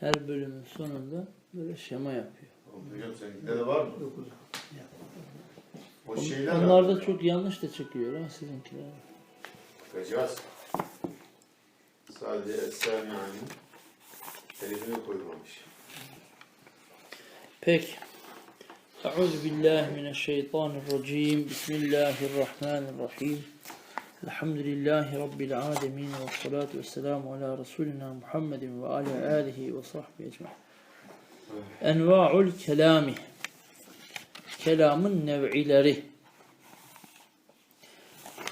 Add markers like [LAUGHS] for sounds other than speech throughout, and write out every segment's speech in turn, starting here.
her bölümün sonunda böyle şema yapıyor. Hocam seninkinde de var mı? O şeyler Onlar da çok yanlış da çıkıyor ha sizinkiler. Bakacağız. Sadece Esra'nın telefonu koymamış. Peki. Euzu billahi mineşşeytanirracim. Bismillahirrahmanirrahim. Elhamdülillahi Rabbil alemin ve salatu ve selamu ala Resulina Muhammedin ve ala alihi ve sahbihi ecma'in. Enva'ul kelami. Kelamın nev'ileri.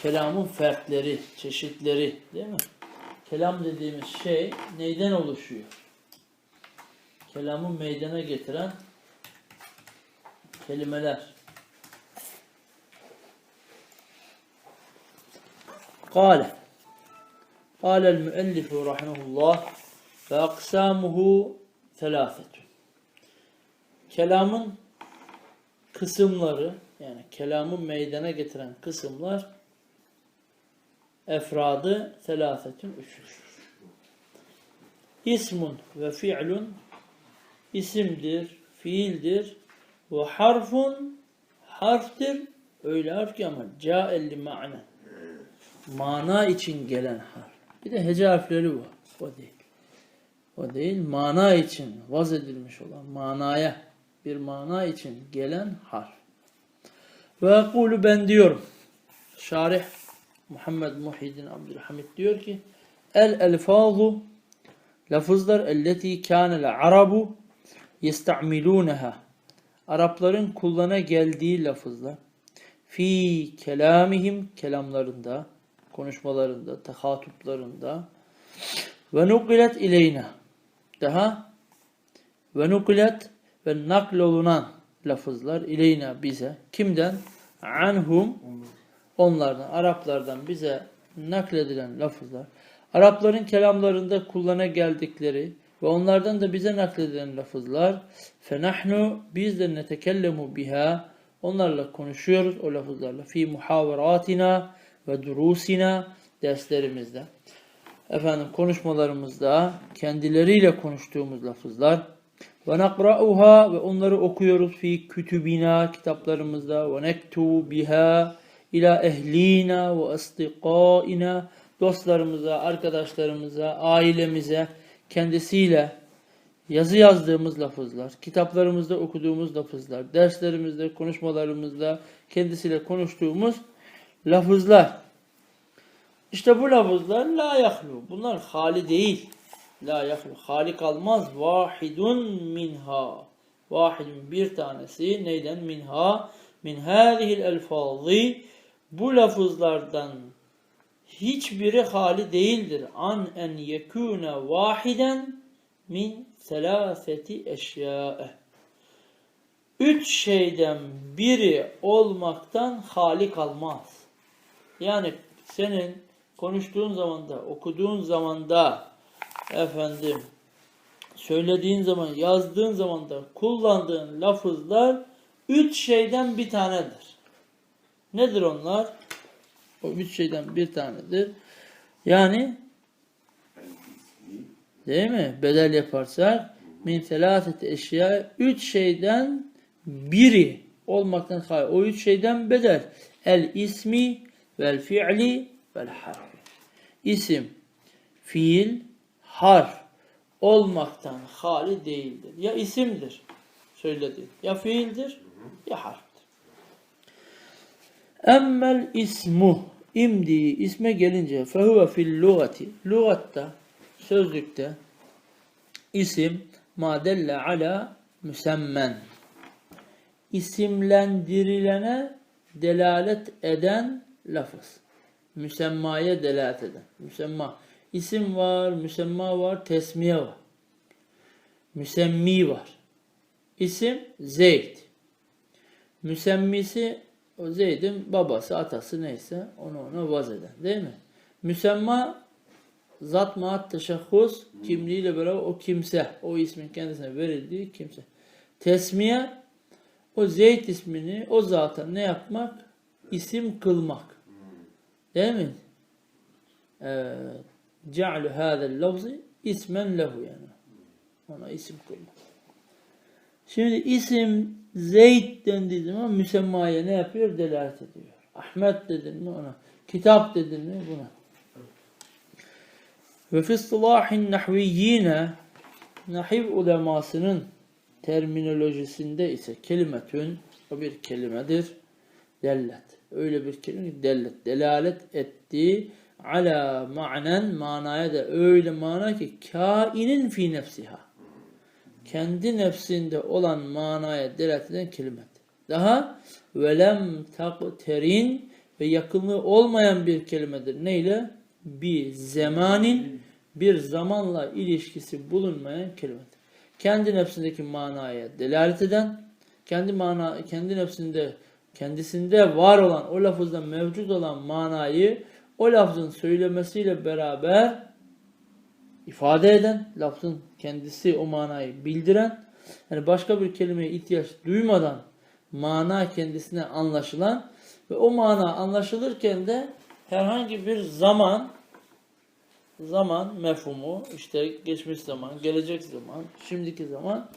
Kelamın fertleri, çeşitleri değil mi? Kelam dediğimiz şey neyden oluşuyor? Kelamı meydana getiren kelimeler. Kale. Kale'l müellifu rahimahullah ve aksamuhu felafetun. Kelamın kısımları yani kelamı meydana getiren kısımlar efradı selafetün üçtür. İsmun ve fi'lun isimdir, fiildir ve harfun harftir. Öyle harf ki ama ca'elli ma'na. Mana için gelen harf. Bir de hece harfleri var. O değil. O değil. Mana için vaz edilmiş olan manaya bir mana için gelen harf. Ve ekulu ben diyorum. Şarih Muhammed Muhyiddin Abdülhamid diyor ki El elfazu lafızlar elleti kânel arabu yesta'miluneha Arapların kullana geldiği lafızlar fi kelamihim kelamlarında konuşmalarında tehatuplarında. Ve nukilet ileyna. Daha ve nukilet ve naklolunan lafızlar ileyna bize. Kimden? Anhum. Onlardan Araplardan bize nakledilen lafızlar. Arapların kelamlarında kullana geldikleri ve onlardan da bize nakledilen lafızlar. Fenahnu biz de netekellemu biha. Onlarla konuşuyoruz o lafızlarla. Fi muhaveratina ve durusina derslerimizde. Efendim konuşmalarımızda kendileriyle konuştuğumuz lafızlar. ve nakra'uha ve onları okuyoruz fi kütübina kitaplarımızda. ve nektu biha ila ehlina ve asdiqaina. Dostlarımıza, arkadaşlarımıza, ailemize kendisiyle yazı yazdığımız lafızlar, kitaplarımızda okuduğumuz lafızlar, derslerimizde, konuşmalarımızda kendisiyle konuştuğumuz lafızlar. İşte bu lafızlar la yahlu. Bunlar hali değil. La yahlu. Hali kalmaz. Vahidun minha. Vahidun bir tanesi. Neyden? Minha. Min hâzihil elfâzı. Bu lafızlardan hiçbiri hali değildir. An en yekûne vahiden min selâfeti eşyâe. Üç şeyden biri olmaktan hali kalmaz. Yani senin konuştuğun zamanda, okuduğun zamanda, efendim, söylediğin zaman, yazdığın zamanda kullandığın lafızlar üç şeyden bir tanedir. Nedir onlar? O üç şeyden bir tanedir. Yani değil mi? Bedel yaparsak min selaset eşya üç şeyden biri olmaktan hayır. O üç şeyden bedel. El ismi vel fi'li vel harf. İsim, fiil, harf olmaktan hali değildir. Ya isimdir söyledi. Ya fiildir ya harftir. Emmel ismu imdi isme gelince fehuve fil lugati lugatta sözlükte isim madelle ala müsemmen isimlendirilene delalet eden lafız. Müsemmaya delalet eden. Müsemma. İsim var, müsemma var, tesmiye var. Müsemmi var. İsim Zeyd. Müsemmisi o Zeyd'in babası, atası neyse onu ona vaz eden. Değil mi? Müsemma zat maat teşahhus kimliğiyle beraber o kimse, o ismin kendisine verildiği kimse. Tesmiye o Zeyd ismini o zata ne yapmak? İsim kılmak. Değil mi? Evet. Ce'lu hâzel lafzı ismen lehu yani. Ona isim kılma. Şimdi isim Zeyd dendiği zaman müsemmaya ne yapıyor? Delalet ediyor. Ahmet dedin mi ona? Kitap dedin mi buna? Ve fi istilahin nahviyyine nahiv ulemasının terminolojisinde ise kelimetün o bir kelimedir. Dellet. Öyle bir kelime ki. Delalet ettiği ala ma'nen manaya da öyle mana ki kainin fi nefsiha. Kendi nefsinde olan manaya delalet eden kelimedir. Daha velem takterin ve yakınlığı olmayan bir kelimedir. Neyle? Bir zemanin bir zamanla ilişkisi bulunmayan kelimedir. Kendi nefsindeki manaya delalet eden, kendi mana kendi nefsinde kendisinde var olan o lafızda mevcut olan manayı o lafzın söylemesiyle beraber ifade eden, lafzın kendisi o manayı bildiren, yani başka bir kelimeye ihtiyaç duymadan mana kendisine anlaşılan ve o mana anlaşılırken de herhangi bir zaman zaman mefhumu işte geçmiş zaman, gelecek zaman, şimdiki zaman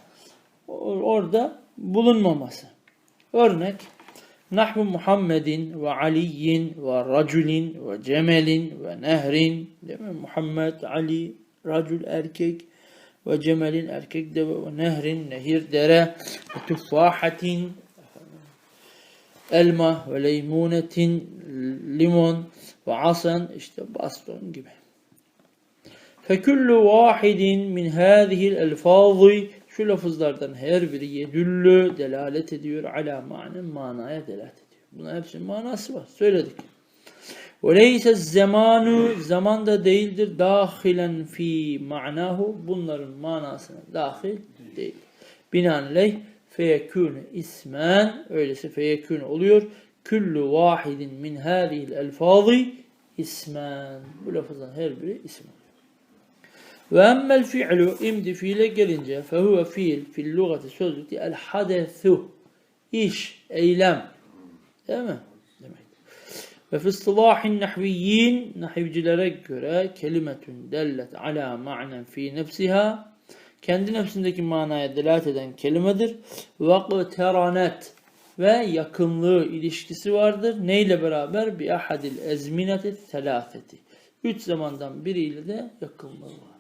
or- orada bulunmaması. Örnek نحو محمد وعلي ورجل وجمل ونهر. محمد علي رجل أركك وجمل أركك ونهر نهر درة. وتفاحة ألمة وليمونة ليمون. وعصا اشتب baston فكل واحد من هذه الألفاظ Şu lafızlardan her biri yedüllü delalet ediyor. Ala manen manaya delalet ediyor. Bunun hepsinin manası var. Söyledik. Veleyse zamanu zaman da değildir dahilen fi manahu bunların manasına dahil değil. Binaenaleyh feyekûne ismen öylesi feyekûne oluyor. Küllü vahidin min hâlihil elfâzi ismen. Bu lafızdan her biri ismen. Ve emmel fi'lu imdi fiile gelince fehuve fiil fil lugati sözlükte el hadesu iş, eylem. Değil mi? Demek. Ve fi istilahin nahviyyin nahivcilere göre kelimetün dellet ala ma'nen fi nefsiha kendi nefsindeki manaya delalet eden kelimedir. Ve teranet ve yakınlığı ilişkisi vardır. Neyle beraber? Bi ahadil ezmineti telafeti. Üç zamandan biriyle de yakınlığı var.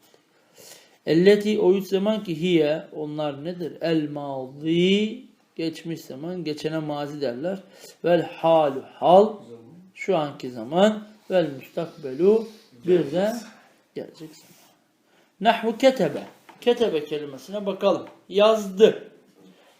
Elleti o üç zaman ki hiye onlar nedir? El mazi geçmiş zaman geçene mazi derler. Vel halu hal şu anki zaman vel müstakbelu bir de gelecek zaman. Nahvu ketebe. Ketebe kelimesine bakalım. Yazdı.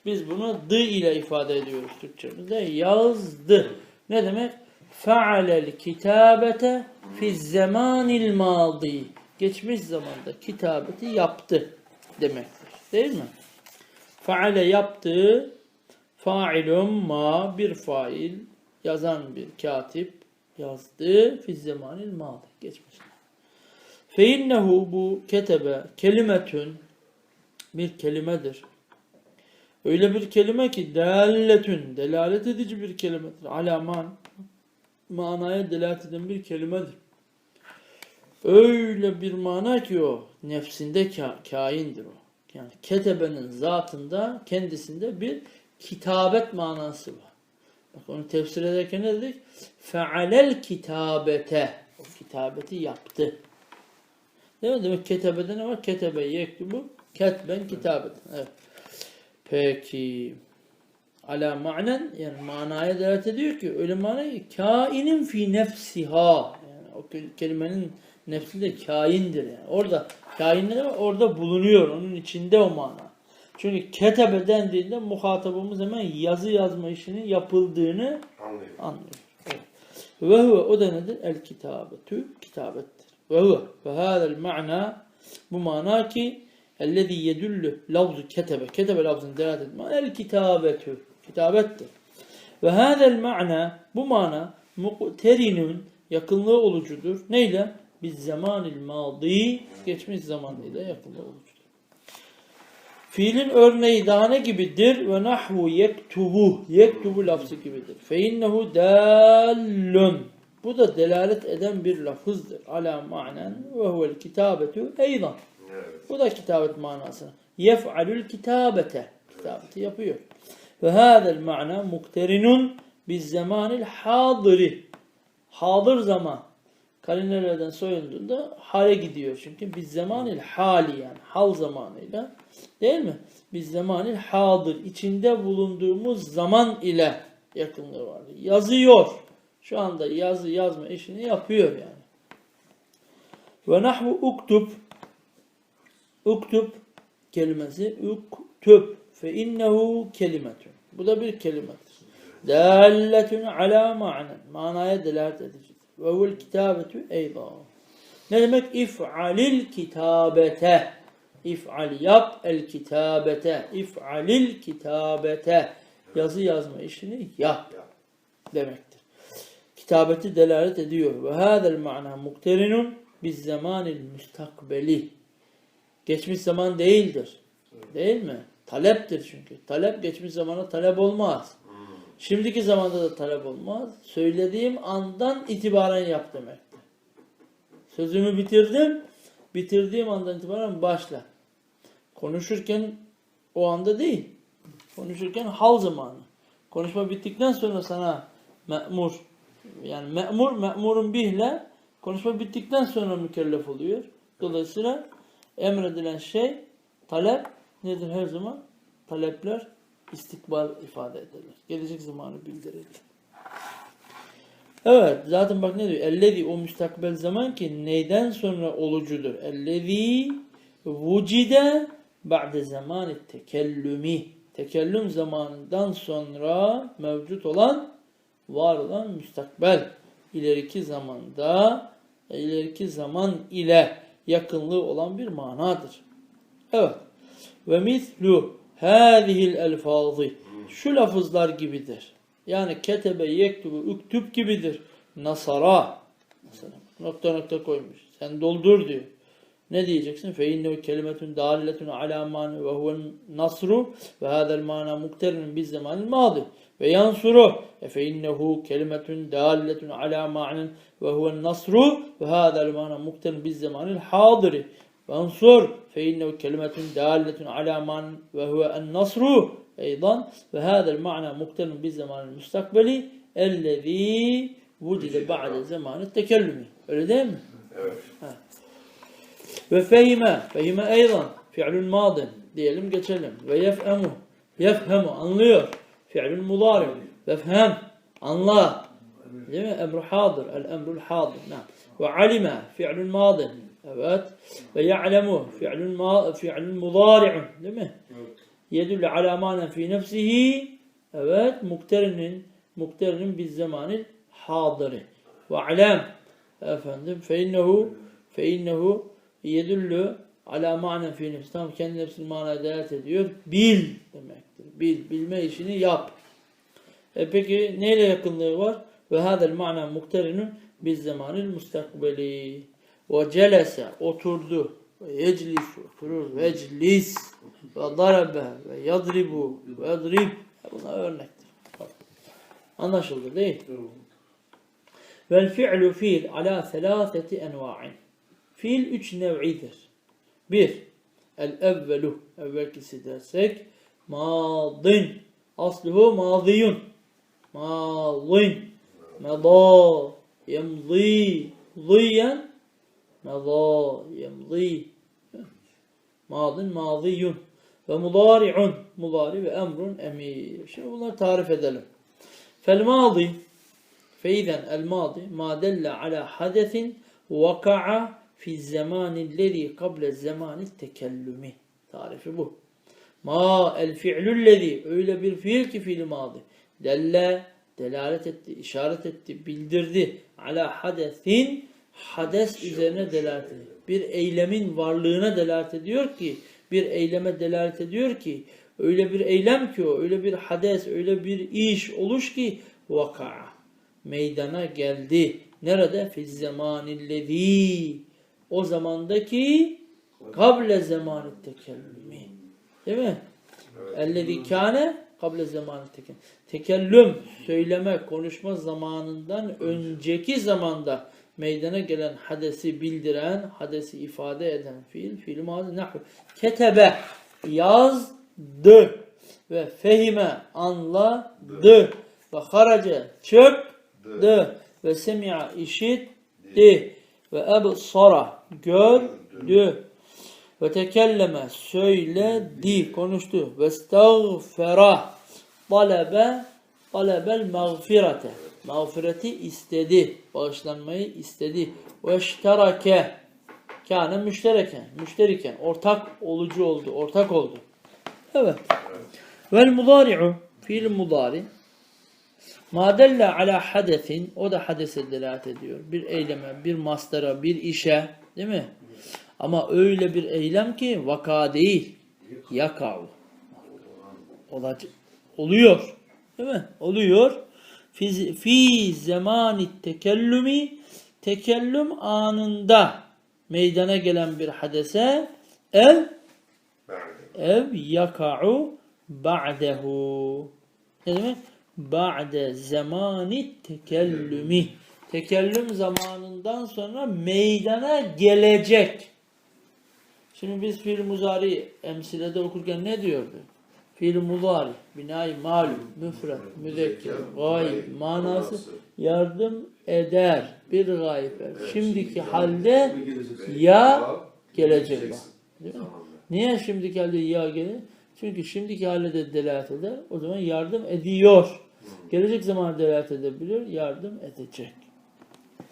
Biz bunu dı ile ifade ediyoruz Türkçemizde. Yazdı. Ne demek? Fe'alel kitabete fi zamanil madi. Geçmiş zamanda kitabeti yaptı demektir. Değil mi? Faale yaptı. Failun ma bir fail yazan bir katip yazdı fi zamanil madi. Geçmiş. Fe innehu bu ketebe kelimetün bir kelimedir. Öyle bir kelime ki delletün delalet edici bir kelimedir. Alaman manaya delalet eden bir kelimedir. Öyle bir mana ki o nefsinde ka- kaindir o. Yani ketebenin zatında kendisinde bir kitabet manası var. Bak onu tefsir ederken ne dedik? Fealel kitabete. O kitabeti yaptı. Değil mi? Demek ketebede ne var? Ketebe yektubu ketben kitabeten. Evet. Peki. Ala ma'nen yani manaya delalet ediyor ki öyle mana ki kainin fi nefsiha. Yani o ke- kelimenin nefsi de kaindir yani. Orada kain ne var? Orada bulunuyor. Onun içinde o mana. Çünkü ketebe dendiğinde muhatabımız hemen yazı yazma işinin yapıldığını Anlıyor. anlıyor. Evet. Ve huve o da nedir? El kitabetü kitabettir. Ve huve ve hâzel ma'na bu mana ki ellezî yedüllü lafzu ketebe ketebe lafzını delalet etme el kitabetü kitabettir. Ve hâzel ma'na bu mana muqterinun yakınlığı olucudur. Neyle? Biz zamanil madi geçmiş zaman ile yakınlığı olucudur. Fiilin örneği daha ne gibidir? Ve nahvu yektubu. Yektubu lafzı gibidir. Fe innehu dallun. Bu da delalet eden bir lafızdır. Ala ma'nen ve huvel kitabetu eydan. Evet. Bu da kitabet manasına. Yef'alül kitabete. Kitabeti yapıyor. Ve hâzel ma'na mukterinun biz zamanil hadiri. Hadır zaman. Karinelerden soyunduğunda hale gidiyor. Çünkü biz zamanil hali yani hal zamanıyla değil mi? Biz zamanil hadır içinde bulunduğumuz zaman ile yakınlığı var. Yazıyor. Şu anda yazı yazma işini yapıyor yani. Ve nahvu uktub uktub kelimesi uktub fe innehu kelimetun. Bu da bir kelimedir. Dalletun ala ma'nen. Manaya delalet edicidir. Ve huvel kitabetu eyda. Ne demek? İf'alil kitabete. İf'al yap el kitabete. İf'alil kitabete. Yazı yazma işini yap Ya. demektir. Kitabeti delalet ediyor. Ve hâzel ma'na mukterinun biz zamanil müstakbeli. Geçmiş zaman değildir. Değil mi? Taleptir çünkü. Talep geçmiş zamana talep olmaz. Şimdiki zamanda da talep olmaz. Söylediğim andan itibaren yap demektir. Sözümü bitirdim. Bitirdiğim andan itibaren başla. Konuşurken o anda değil. Konuşurken hal zamanı. Konuşma bittikten sonra sana me'mur yani me'mur me'murun bihle konuşma bittikten sonra mükellef oluyor. Dolayısıyla emredilen şey talep nedir her zaman? Talepler istikbal ifade ederler. Gelecek zamanı bildirir. Evet zaten bak ne diyor? Ellezi o müstakbel zaman ki neyden sonra olucudur? Ellezi vucide ba'de zamanı tekellümi. Tekellüm zamanından sonra mevcut olan, var olan müstakbel. ileriki zamanda, ileriki zaman ile yakınlığı olan bir manadır. Evet. Ve mislu hâzihil elfâzi. Şu lafızlar gibidir. Yani ketebe, yektubu, üktüb gibidir. Nasara. Mesela nokta nokta koymuş. Sen doldur diyor. Ne diyeceksin? Fe innehu kelimetun dâlletun alâ mâni ve huven nasru ve hâzel mâna mukterinun biz zamanil mâdi ve yansuru e fe innehu kelimetun dâlletun alâ mânin ve huven nasru ve hâzel mâna mukterinun biz zamanil hâdiri Vansur fe innehu kelimetun dâlletun alâ man ve huve en nasru eydan ve hâzel ma'na muktelun bi zamanil mustakbeli ellezî zamanı tekellümü. Öyle değil mi? Evet. Ha. Ve fehime, fehime eydan fi'lun madin diyelim geçelim. Ve yef'emu, yef'emu anlıyor. Fi'lun mudarim, vefhem, anla. Değil mi? Emru hadir, el emrul hadir. Ve alime, fi'lun madin. Evet. Ve ya'lemu, fi'lün ma fi'lün mudari'un. Değil mi? Yedülle ala manen fi nefsihi. Evet. Mukterinin, mukterinin biz zamanil hadiri. Ve alem, efendim, fe innehu, fe innehu yedüllü ala manen fi nefsi. Tam kendi nefsinin manaya delalet ediyor. Bil demektir. Bil. Bilme işini yap. E peki neyle yakınlığı var? Ve hadel mana mukterinun biz zamanil mustakbeli. Ve celese oturdu. Ve yeclis oturur. Ve eclis. Ve darabe. Ve yadribu. Ve yadrib. Bunlar örnektir. Anlaşıldı değil? Vel fi'lu fiil ala selâseti enva'in. Fiil üç nev'idir. Bir, el evvelu, evvelkisi dersek, madin, asluhu madiyun, madin, meda, yemzi, ziyen, Mezâ yemzî. Madin maziyun. Ve mudari'un. Mudari ve emrun emir. Şimdi bunları tarif edelim. Fel mâzi. Feyden el mâzi. Mâ delle ala hadesin vaka'a fi zamanillezî kable zamanil tekellümi. Tarifi bu. Ma el fi'lüllezî. Öyle bir fiil ki fiil mâzi. Delle delalet etti, işaret etti, bildirdi. Ala hadesin hades üzerine delalet ediyor. Bir eylemin varlığına delalet ediyor ki bir eyleme delalet ediyor ki öyle bir eylem ki o öyle bir hades öyle bir iş oluş ki vaka meydana geldi. Nerede? Fi zamanillezi o zamandaki kable zamanı tekellümi. Değil mi? Ellezî kâne kable zamanı tekellüm. Tekellüm, söyleme, konuşma zamanından önceki zamanda meydana gelen hadesi bildiren, hadesi ifade eden fiil, fiil mazi nahvu. Ketebe, yazdı ve fehime, anladı ve harace, çıktı ve semi'a, işitti ve ebsara, gördü ve tekelleme, söyledi, konuştu ve stağfera, talebe, talebel mağfirete, mağfireti istedi, bağışlanmayı istedi ve işterake, kâne müştereken, müşteriken, ortak olucu oldu, ortak oldu. Evet. Vel mudari'u, fiil mudari, ma delle ala hadesin, o da hadese delalet ediyor. Bir eyleme, bir mastera, bir işe, değil mi? Ama öyle bir eylem ki vaka değil, yakav. Olacak, oluyor. Değil mi? Oluyor. Fi, fi zamani tekellümi tekellüm anında meydana gelen bir hadese ev ev yaka'u ba'dehu. Ne demek? Ba'de zamani tekellümi. Tekellüm zamanından sonra meydana gelecek. Şimdi biz fiil muzari emsilede okurken ne diyordu? Fiil muzari, binayı malum, müfret, müzekker, gayb, manası yardım eder, bir gaybe. Şimdiki halde ya gelecek. Değil mi? Niye şimdiki halde ya gelir? Çünkü şimdiki halde de delalet eder. O zaman yardım ediyor. Gelecek zaman delalet edebilir. Yardım edecek.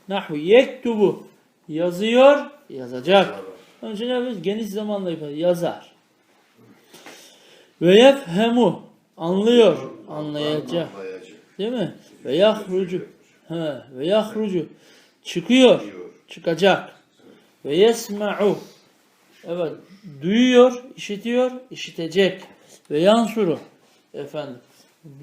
Nahvu yektubu. Yazıyor, yazacak. Onun için ne yapıyoruz? Geniş zamanla. Yazar. Ve yefhemu. Anlıyor. Anlayacak. Değil mi? Ve yahrucu. He, ve yahrucu. Çıkıyor. Çıkacak. Ve yesma'u. Evet. Duyuyor, işitiyor, işitecek. Ve yansuru. Efendim.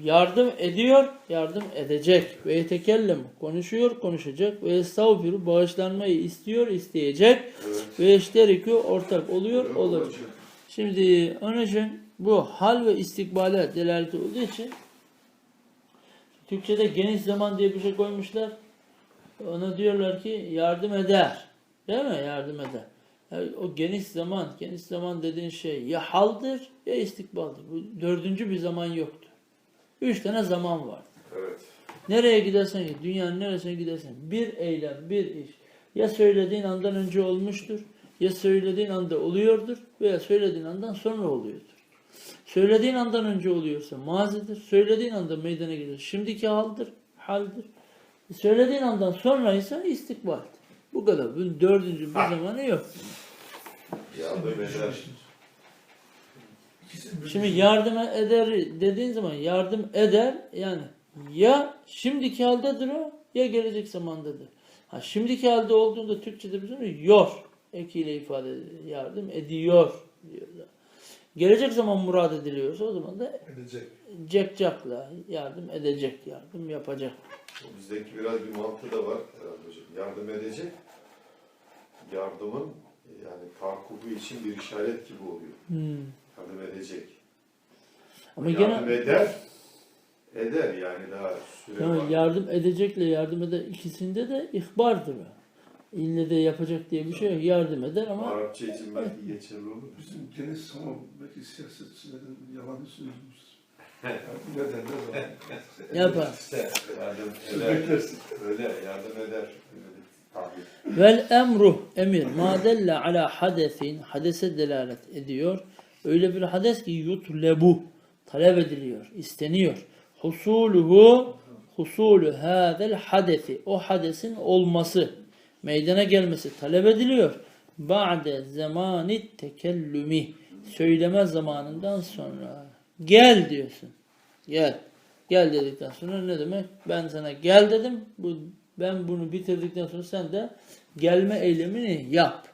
Yardım ediyor, yardım edecek. Ve yetekellem. Konuşuyor, konuşacak. Ve estağfiru. Bağışlanmayı istiyor, isteyecek. Evet. Ve eşterikü ortak oluyor, olacak. Şimdi onun için bu hal ve istikbale delalet olduğu için Türkçe'de geniş zaman diye bir şey koymuşlar. Ona diyorlar ki yardım eder. Değil mi? Yardım eder. Yani o geniş zaman, geniş zaman dediğin şey ya haldır ya istikbaldir. Bu dördüncü bir zaman yoktur. Üç tane zaman var. Evet. Nereye gidersen git, dünyanın neresine gidersen bir eylem, bir iş ya söylediğin andan önce olmuştur, ya söylediğin anda oluyordur veya söylediğin andan sonra oluyordur. Söylediğin andan önce oluyorsa mazidir, söylediğin anda meydana gelir. Şimdiki haldir, haldir. Söylediğin andan sonra ise istikbaldir. Bu kadar. Bunun dördüncü bir zamanı yok. Yardım eder. Şimdi yardım eder dediğin zaman yardım eder yani ya şimdiki haldedir o ya gelecek zamandadır. Ha şimdiki halde olduğunda Türkçe'de bizim yor ekiyle ifade edilir. Yardım ediyor diyorlar. Gelecek zaman murad ediliyorsa o zaman da Edecek. cekcakla yardım edecek, yardım yapacak. Bizdeki biraz bir mantığı da var herhalde hocam. Yardım edecek. Yardımın yani tarkubu için bir işaret gibi oluyor. Hmm. Yardım edecek. Ama yardım gene eder. Eder yani daha süre Tamam, var. yardım edecekle yardım eder ikisinde de ihbardır. İlle de yapacak diye bir şey yok. Yardım eder ama Arapça için belki geçerli olur. Bizim geniş zaman belki siyasetçilerin yalanı söylüyoruz. Neden [LAUGHS] ne zaman? yapar. İşte yardım eder. beklersiniz. Öyle yardım eder. Öyle tabir. Vel emru emir ma delle ala hadesin hadese delalet ediyor. Öyle bir hades ki yutlebu talep ediliyor, isteniyor. Husuluhu husulü hadel hadesi o hadesin olması meydana gelmesi talep ediliyor. Ba'de zamani tekellümi söyleme zamanından sonra gel diyorsun. Gel. Gel dedikten sonra ne demek? Ben sana gel dedim. Bu ben bunu bitirdikten sonra sen de gelme eylemini yap.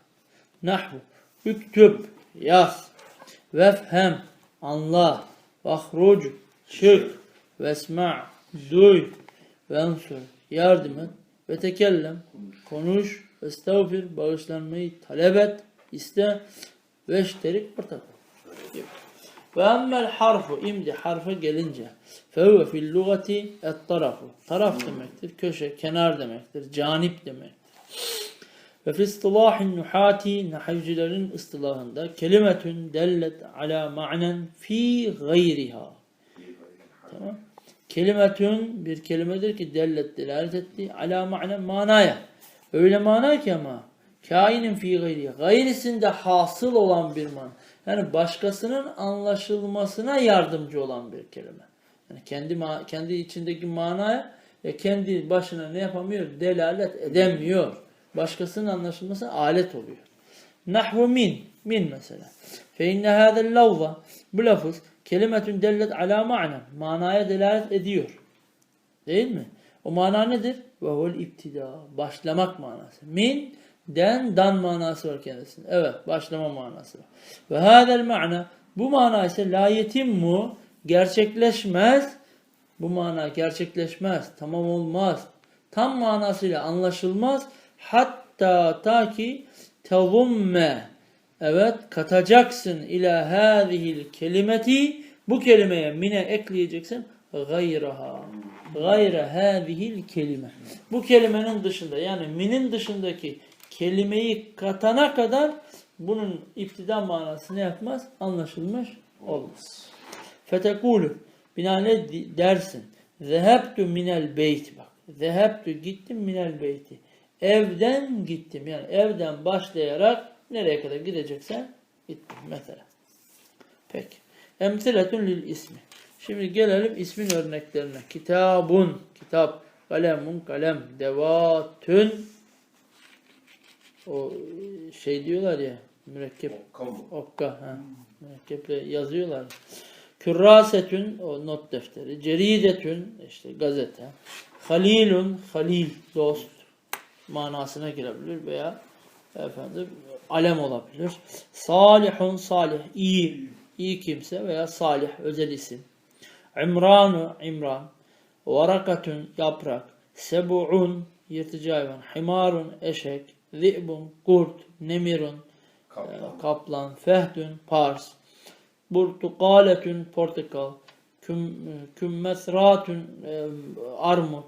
Nahvu. Üktüb. Yaz. Vefhem. Anla. Vahruc. Çık. Vesma. Duy. Vensur. Yardım et. Ve tekellem. Konuş. Estağfir. Bağışlanmayı talep et. iste. Veşterik ortak. Ve emmel harfu imdi harfa gelince fehuve fil lugati et tarafu taraf demektir, köşe, kenar demektir, canip demektir. Ve fi istilahin nuhati nahivcilerin istilahında kelimetün dellet ala ma'nen fi gayriha. Tamam. Kelimetün bir kelimedir ki dellet delalet etti ala ma'nen manaya. Öyle mana ki ama kainin fi gayriha. Gayrisinde hasıl olan bir man. Yani başkasının anlaşılmasına yardımcı olan bir kelime. Yani kendi kendi içindeki manaya ve kendi başına ne yapamıyor? Delalet edemiyor. Başkasının anlaşılmasına alet oluyor. Nahvu min. Min mesela. Fe inne hâzel lafza. Bu lafız kelimetün dellet ala ma'na. Manaya delalet ediyor. Değil mi? O mana nedir? Ve huvel iptida. Başlamak manası. Min den dan manası var kendisinde. Evet, başlama manası var. Ve hâzel ma'na. Bu mana ise la yetimmu gerçekleşmez. Bu mana gerçekleşmez. Tamam olmaz. Tam manasıyla anlaşılmaz. Hatta ta ki tezumme evet katacaksın ila hâzihil kelimeti bu kelimeye mine ekleyeceksin gayraha gayra hâzihil kelime bu kelimenin dışında yani minin dışındaki kelimeyi katana kadar bunun iptida manası ne yapmaz? Anlaşılmış olmaz. Fetekulu binaenaleyh dersin. Zehebtu minel beyt bak. Zehebtu gittim minel beyti. Evden gittim. Yani evden başlayarak nereye kadar gideceksen gittim mesela. Peki. Emsiletun lil ismi. Şimdi gelelim ismin örneklerine. Kitabun, kitap, kalemun, kalem, devatün, o şey diyorlar ya, mürekkep. Okka. Ha. Mürekkeple yazıyorlar. Kürrasetün o not defteri. Ceridetün işte gazete. Halilun halil dost manasına girebilir veya efendim alem olabilir. Salihun salih iyi iyi kimse veya salih özel isim. İmranu imran. Varakatun yaprak. Sebu'un yırtıcı hayvan. Himarun eşek. Zi'bun kurt. Nemirun Kaplan. kaplan, fehdün, pars, burtukaletün, portakal, küm, kümmesratün, e, armut,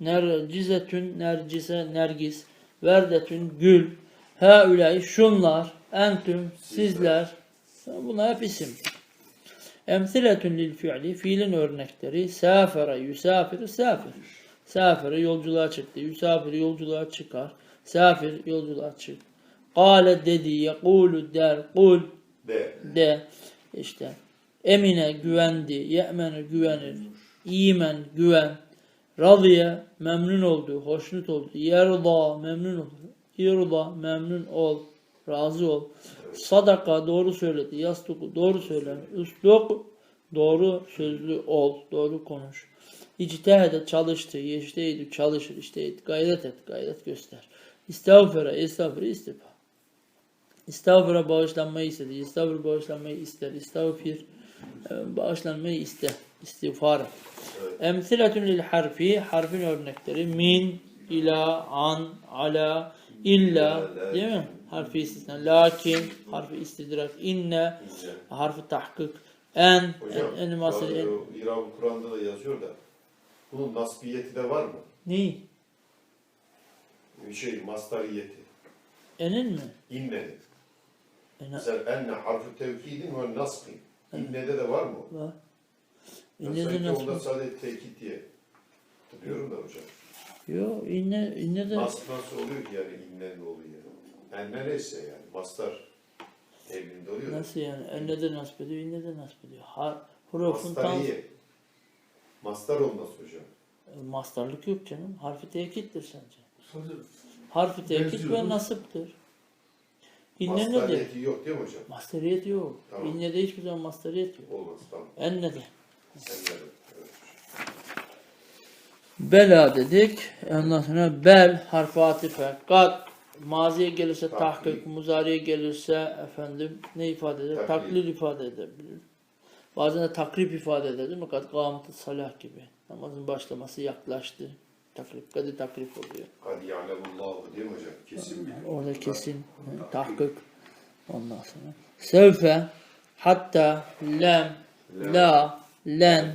nercizetün, nercise, nergis, verdetün, gül, haülay, şunlar, entüm, sizler, bunlar hep isim. Emsiletün lil fiili, fiilin örnekleri, safere, yusafir, safir. Safire yolculuğa çıktı, yusafir yolculuğa çıkar, safir yolculuğa çık. Kale dedi, yekulu der, kul De. de işte emine güvendi, ye'mene güvenir, imen güven, radiye memnun oldu, hoşnut oldu, yerda memnun oldu, irda memnun ol, razı ol, sadaka doğru söyledi, yastuku doğru söyler, üsluk doğru sözlü ol, doğru konuş. İctihede çalıştı, yeşteydi, çalışır, işte gayret et, gayret göster. İstağfira, estağfir, istifa. İstağfir'e bağışlanmayı istedi. İstağfir bağışlanmayı ister. İstağfir e, bağışlanmayı iste. İstiğfar. Evet. Emsiletün lil harfi. Harfin örnekleri. Min, ila, an, ala, illa. Değil mi? Harfi istisna. Lakin. Harfi istidrak. İnne. Harfi tahkik. En. Hocam, En, en, masal, en. İran Kur'an'da da yazıyor da bunun nasbiyeti de var mı? Neyi? Şey, mastariyeti. Enin mi? İnne. Mesela enne harfi tevkidin ve nasbin. İnne'de de var mı? var. Ben İnne de sanki onda sadece tekit diye biliyorum da hocam. Yok. İnne, inne de. Nasıl oluyor ki yani innen oluyor? Enne neyse yani mastar evlinde oluyor. Nasıl yani? Enne de nasip ediyor, inne de nasip ediyor. Har, hurufun tam Mastariye. Mastar olmaz hocam. mastarlık yok canım. Harfi tekittir sence. Sadece Harfi tekit Benziyor, ve nasiptir. İnne nedir? Mastariyeti yok değil mi hocam? Mastariyet yok. Tamam. İnnede hiçbir zaman mastariyet yok. Olmaz tamam. Enne de. Enne'de. Bela dedik. Ondan sonra bel harfi atife. Kat maziye gelirse Tahkik. muzariye gelirse efendim ne ifade eder? Taklil. Taklil ifade edebilir. Bazen de takrip ifade eder değil mi? Kat kâmeti salah gibi. Namazın başlaması yaklaştı. Takrip, kadi takrip oluyor. Kad ya'lemullahu değil mi hocam? Kesin bilir. Orada kesin tahkik. Ondan sonra. Sevfe, hatta, Lem. la, len,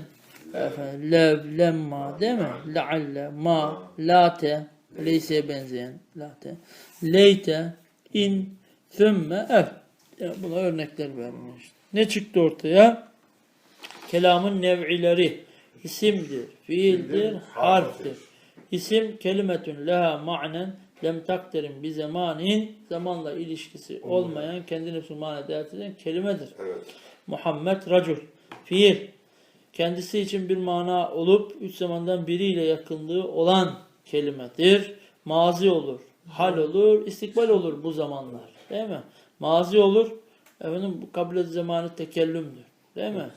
efendim, lev, lemma değil mi? Lealle, ma, late, Leyse'ye benzeyen late. Leyte, in, thümme, ef. Ya buna örnekler vermiş. Ne çıktı ortaya? Kelamın nev'ileri. isimdir, fiildir, harftir. İsim kelimetün leha ma'nen lem takderin bi zamanin zamanla ilişkisi olmayan kendi nefsi mana kelimedir. Evet. Muhammed racul. Fiil. Kendisi için bir mana olup üç zamandan biriyle yakınlığı olan kelimedir. Mazi olur, hal olur, istikbal olur bu zamanlar. Değil mi? Mazi olur. Efendim bu kabile zamanı tekellümdür. Değil mi?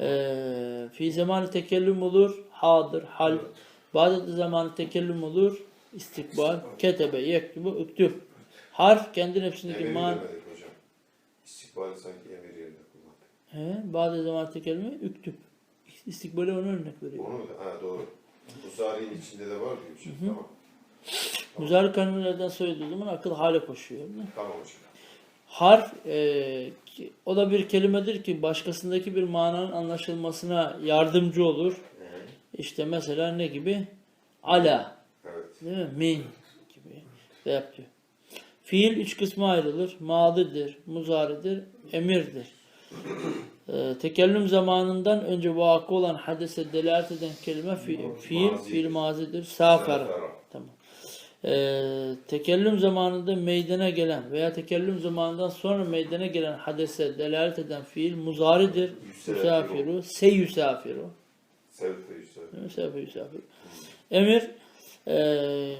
Ee, fi zamanı tekellüm olur, hadır, hal. Bazı zamanı tekellüm olur, istikbal, ketebe, yektubu, üktüb. Harf kendi nefsindeki man. İstikbali sanki emir yerine kullandık. He, bazı zaman tekelime üktüp. İstikbale onu örnek veriyor. Onu? Ha doğru. Bu zari'nin içinde de var diyor. Şimdi. Tamam. Müzari kelimelerden söylediği zaman akıl hale koşuyor. Tamam hocam. Harf e, o da bir kelimedir ki başkasındaki bir mananın anlaşılmasına yardımcı olur. İşte mesela ne gibi? Ala, Evet. değil mi? Min gibi de yapıyor. Fiil üç kısma ayrılır. Madıdır, muzaridir, emirdir. Tekellüm zamanından önce vakı olan hadese delalet eden kelime fi- fiil, fiil mazidir. Safara. Tamam. Ee, tekellüm zamanında meydana gelen veya tekellüm zamanından sonra meydana gelen hadese delalet eden fiil muzaridir. Yusafiru. Se yusafiru. Yusafiru yusafiru. Emir e,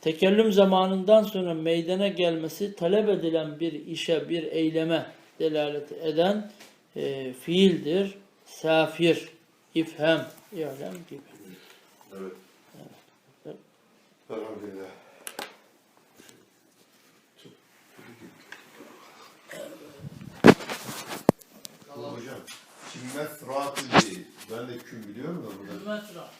tekellüm zamanından sonra meydana gelmesi talep edilen bir işe, bir eyleme delalet eden e, fiildir. Safir, ifhem, i'lem gibi. Evet. Elhamdülillah. Hocam, şimdi mesratı değil. Ben de küm biliyorum da burada. Metra.